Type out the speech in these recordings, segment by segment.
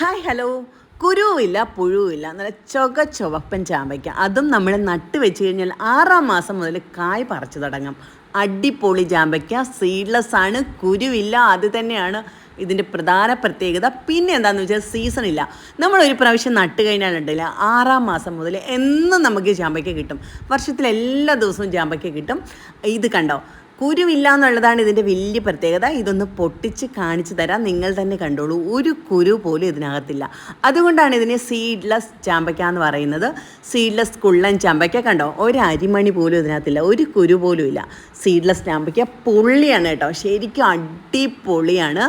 Hi hello കുരുവില്ല പുഴുവില്ല. നല്ല ചുക ചുവപ്പൻ ചാമ്പയ്ക്ക. അതും നമ്മൾ നട്ട് വെച്ച് കഴിഞ്ഞാൽ ആറാം മാസം മുതൽ കായ് പറിച്ചു തുടങ്ങും. അടിപൊളി ചാമ്പയ്ക്ക. സീഡ്ലെസ് ആണ്. കുരുവില്ല. അത് തന്നെയാണ് ഇതിന്റെ പ്രധാന പ്രത്യേകത. പിന്നെ എന്താണെന്ന് വെച്ചാൽ സീസൺ ഇല്ല. നമ്മൾ ഒരു പ്രാവശ്യം നട്ട് കഴിഞ്ഞാലുണ്ടല്ല ആറാം മാസം മുതൽ എന്നും നമുക്ക് ചാമ്പയ്ക്ക കിട്ടും. വർഷത്തിൽ എല്ലാ ദിവസവും ചാമ്പയ്ക്ക കിട്ടും. ഇത് കണ്ടോ? കുരുവില്ല എന്നുള്ളതാണ് ഇതിന്റെ വലിയ പ്രത്യേകത. ഇതൊന്ന് പൊട്ടിച്ച് കാണിച്ചു തരാം. നിങ്ങൾ തന്നെ കണ്ടോളൂ. ഒരു കുരു പോലും ഇതിനകത്തില്ല. അതുകൊണ്ടാണ് ഇതിനെ സീഡ്ലെസ് ചാമ്പയ്ക്ക എന്ന് പറയുന്നത്. സീഡ്ലെസ് കുള്ളൻ ചാമ്പയ്ക്ക കണ്ടോ? ഒരു അരിമണി പോലും ഇതിനകത്തില്ല. ഒരു കുരു പോലും ഇല്ല. സീഡ്ലെസ് ചാമ്പയ്ക്ക പൊള്ളിയാണ് കേട്ടോ. ശരിക്കും അടിപൊളിയാണ്.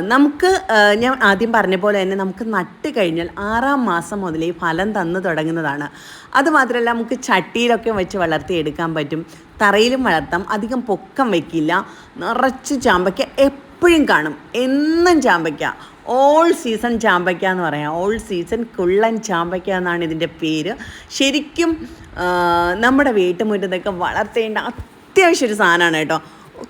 നമുക്ക് ഞാൻ ആദ്യം പറഞ്ഞ പോലെ തന്നെ നമുക്ക് നട്ട് കഴിഞ്ഞാൽ ആറാം മാസം മുതലേ ഫലം തന്നു തുടങ്ങുന്നതാണ്. അതുമാത്രമല്ല നമുക്ക് ചട്ടിയിലൊക്കെ വെച്ച് വളർത്തിയെടുക്കാൻ പറ്റും. തറയിലും വളർത്താം. അധികം പൊക്കം വയ്ക്കില്ല നിറച്ച് ചാമ്പയ്ക്ക എപ്പോഴും കാണും. എന്നും ചാമ്പയ്ക്ക. ഓൾ സീസൺ ചാമ്പയ്ക്ക എന്ന് പറയാം. ഓൾ സീസൺ കുള്ളൻ ചാമ്പയ്ക്ക എന്നാണ് ഇതിന്റെ പേര്. ശരിക്കും നമ്മുടെ വീട്ടുമുറ്റത്തൊക്കെ വളർത്തേണ്ട അത്യാവശ്യം ഒരു സാധനമാണ് കേട്ടോ.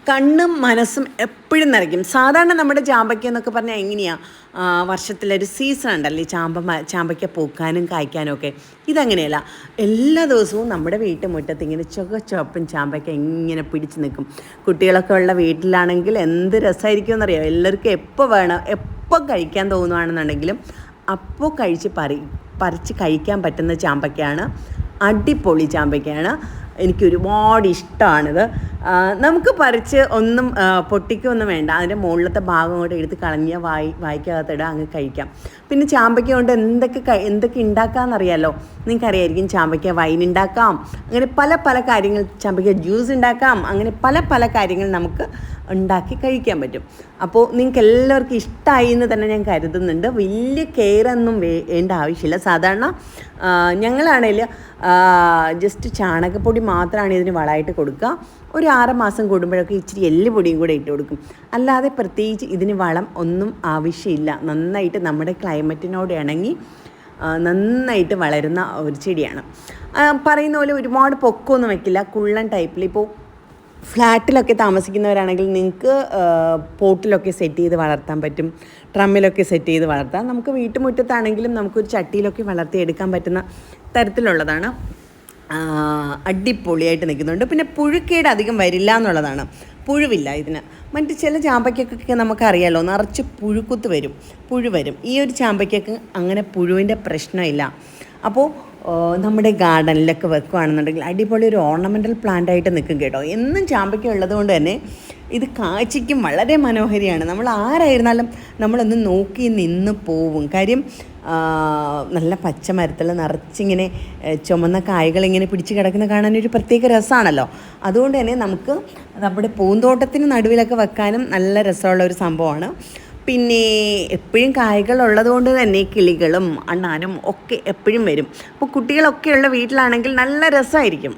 കണ്ണും മനസ്സും എപ്പോഴും നിറയ്ക്കും. സാധാരണ നമ്മുടെ ചാമ്പയ്ക്ക എന്നൊക്കെ പറഞ്ഞാൽ എങ്ങനെയാണ് വർഷത്തിലൊരു സീസൺ ഉണ്ടല്ലേ ചാമ്പ ചാമ്പയ്ക്ക പൂക്കാനും കായ്ക്കാനും ഒക്കെ. ഇതങ്ങനെയല്ല. എല്ലാ ദിവസവും നമ്മുടെ വീട്ടുമുറ്റത്ത് ഇങ്ങനെ ചുക ചുവപ്പും ചാമ്പയ്ക്ക ഇങ്ങനെ പിടിച്ച് നിൽക്കും. കുട്ടികളൊക്കെ ഉള്ള വീട്ടിലാണെങ്കിൽ എന്ത് രസമായിരിക്കും എന്നറിയാം? എല്ലാവർക്കും എപ്പോൾ വേണം എപ്പോൾ കഴിക്കാൻ തോന്നുകയാണെന്നുണ്ടെങ്കിലും അപ്പോൾ കഴിച്ച് പറി പറിച്ച് കഴിക്കാൻ പറ്റുന്ന ചാമ്പയ്ക്കയാണ് അടിപൊളി ചാമ്പയ്ക്കയാണ് എനിക്ക് ഒരുപാട് ഇഷ്ടമാണിത്. നമുക്ക് പറിച്ച് ഒന്നും പൊട്ടിക്കൊന്നും വേണ്ട. അതിന്റെ മുകളിലത്തെ ഭാഗം കൊണ്ട് എടുത്ത് കളഞ്ഞ വായി വായിക്കകത്തിടുക അങ്ങ് കഴിക്കാം. പിന്നെ ചാമ്പയ്ക്ക കൊണ്ട് എന്തൊക്കെ എന്തൊക്കെ ഉണ്ടാക്കാമെന്നറിയാലോ നിങ്ങൾക്കറിയായിരിക്കും ചാമ്പയ്ക്ക വൈൻ ഉണ്ടാക്കാം അങ്ങനെ പല പല കാര്യങ്ങൾ ചാമ്പയ്ക്ക ജ്യൂസ് ഉണ്ടാക്കാം അങ്ങനെ പല പല കാര്യങ്ങൾ നമുക്ക് ഉണ്ടാക്കി കഴിക്കാൻ പറ്റും. അപ്പോൾ നിങ്ങൾക്ക് എല്ലാവർക്കും ഇഷ്ടമായി എന്ന് തന്നെ ഞാൻ കരുതുന്നുണ്ട്. വലിയ കെയർ ഒന്നും വേണ്ട ആവശ്യമില്ല. സാധാരണ ഞങ്ങളാണേൽ ജസ്റ്റ് ചാണകപ്പൊടി മാത്രമാണ് ഇതിന് വളമായിട്ട് കൊടുക്കുക. ഒരു ആറ് മാസം കൂടുമ്പോഴൊക്കെ ഇച്ചിരി എല്ലുപൊടിയും കൂടെ ഇട്ട് കൊടുക്കും. അല്ലാതെ പ്രത്യേകിച്ച് ഇതിന് വളം ഒന്നും ആവശ്യമില്ല. നന്നായിട്ട് നമ്മുടെ ക്ലൈമറ്റിനോട് ഇണങ്ങി നന്നായിട്ട് വളരുന്ന ഒരു ചെടിയാണ്. പറയുന്ന പോലെ ഒരുപാട് പൊക്കമൊന്നും വെക്കില്ല. കുള്ളൻ ടൈപ്പിൽ ഇപ്പോൾ ഫ്ലാറ്റിലൊക്കെ താമസിക്കുന്നവരാണെങ്കിൽ നിങ്ങൾക്ക് പോട്ടിലൊക്കെ സെറ്റ് ചെയ്ത് വളർത്താൻ പറ്റും. ട്രമ്മിലൊക്കെ സെറ്റ് ചെയ്ത് വളർത്താം. നമുക്ക് വീട്ടുമുറ്റത്താണെങ്കിലും നമുക്കൊരു ചട്ടിയിലൊക്കെ വളർത്തിയെടുക്കാൻ പറ്റുന്ന തരത്തിലുള്ളതാണ്. അടിപൊളിയായിട്ട് നിൽക്കുന്നുണ്ട്. പിന്നെ പുഴുക്കേട് അധികം വരില്ല എന്നുള്ളതാണ്. പുഴുവില്ല ഇതിന്. മറ്റ് ചില ചാമ്പയ്ക്കൊക്കെ നമുക്കറിയാലോ നിറച്ച് പുഴുക്കുത്ത് വരും. പുഴു വരും. ഈ ഒരു ചാമ്പയ്ക്കൊക്കെ അങ്ങനെ പുഴുവിന്റെ പ്രശ്നമില്ല. അപ്പോൾ നമ്മുടെ ഗാർഡനിലൊക്കെ വെക്കുകയാണെന്നുണ്ടെങ്കിൽ അടിപൊളി ഒരു ഓർണമെന്റൽ പ്ലാന്റ് ആയിട്ട് നിൽക്കും കേട്ടോ. എന്നും ചാമ്പയ്ക്ക ഉള്ളത് കൊണ്ട് തന്നെ ഇത് കാഴ്ചയ്ക്കും വളരെ മനോഹരിയാണ്. നമ്മൾ ആരായിരുന്നാലും നമ്മളൊന്ന് നോക്കി നിന്ന് പോവും. കാര്യം നല്ല പച്ചമരത്തിൽ നിറച്ചിങ്ങനെ ചുമന്ന കായകൾ ഇങ്ങനെ പിടിച്ച് കിടക്കുന്ന കാണാനൊരു പ്രത്യേക രസമാണല്ലോ അതുകൊണ്ട് തന്നെ നമുക്ക് നമ്മുടെ പൂന്തോട്ടത്തിന് നടുവിലൊക്കെ വെക്കാനും നല്ല രസമുള്ള ഒരു സംഭവമാണ്. പിന്നെ എപ്പോഴും കായകൾ ഉള്ളതുകൊണ്ട് തന്നെ കിളികളും അണ്ണാനും ഒക്കെ എപ്പോഴും വരും. അപ്പോൾ കുട്ടികളൊക്കെ ഉള്ള വീട്ടിലാണെങ്കിൽ നല്ല രസമായിരിക്കും.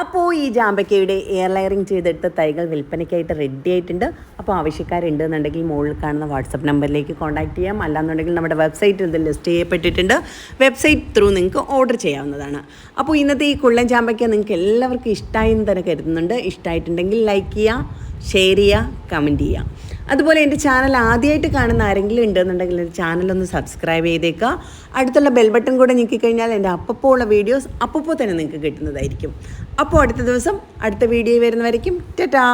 അപ്പോൾ ഈ ജാമ്പയ്ക്കയുടെ എയർ ലയറിങ് ചെയ്തെടുത്ത തൈകൾ വിൽപ്പനയ്ക്കായിട്ട് റെഡി ആയിട്ടുണ്ട്. അപ്പോൾ ആവശ്യക്കാരുണ്ട് എന്നുണ്ടെങ്കിൽ മുകളിൽ കാണുന്ന വാട്സപ്പ് നമ്പറിലേക്ക് കോൺടാക്ട് ചെയ്യാം. അല്ലാന്നുണ്ടെങ്കിൽ നമ്മുടെ വെബ്സൈറ്റിൽ ഇത് ലിസ്റ്റ് ചെയ്യപ്പെട്ടിട്ടുണ്ട്. വെബ്സൈറ്റ് ത്രൂ നിങ്ങൾക്ക് ഓർഡർ ചെയ്യാവുന്നതാണ്. അപ്പോൾ ഇന്നത്തെ ഈ കുള്ളൻ ജാമ്പയ്ക്ക നിങ്ങൾക്ക് എല്ലാവർക്കും ഇഷ്ടമായി എന്ന് തന്നെ കരുതുന്നുണ്ട്. ഇഷ്ടമായിട്ടുണ്ടെങ്കിൽ ലൈക്ക് ചെയ്യുക ഷെയർ ചെയ്യുക കമന്റ് ചെയ്യുക. അതുപോലെ എന്റെ ചാനൽ ആദ്യമായിട്ട് കാണുന്ന ആരെങ്കിലും ഉണ്ടെന്നുണ്ടെങ്കിൽ എന്റെ ചാനലൊന്ന് സബ്സ്ക്രൈബ് ചെയ്തേക്കുക. അടുത്തുള്ള ബെൽ ബട്ടൺ കൂടെ ഞെക്കിക്കഴിഞ്ഞാൽ എന്റെ അപ്പപ്പോൾ ഉള്ള വീഡിയോസ് അപ്പപ്പോൾ തന്നെ നിങ്ങൾക്ക് കിട്ടുന്നതായിരിക്കും. അപ്പോൾ അടുത്ത ദിവസം അടുത്ത വീഡിയോ വരുന്നവരേക്കും ടാറ്റാ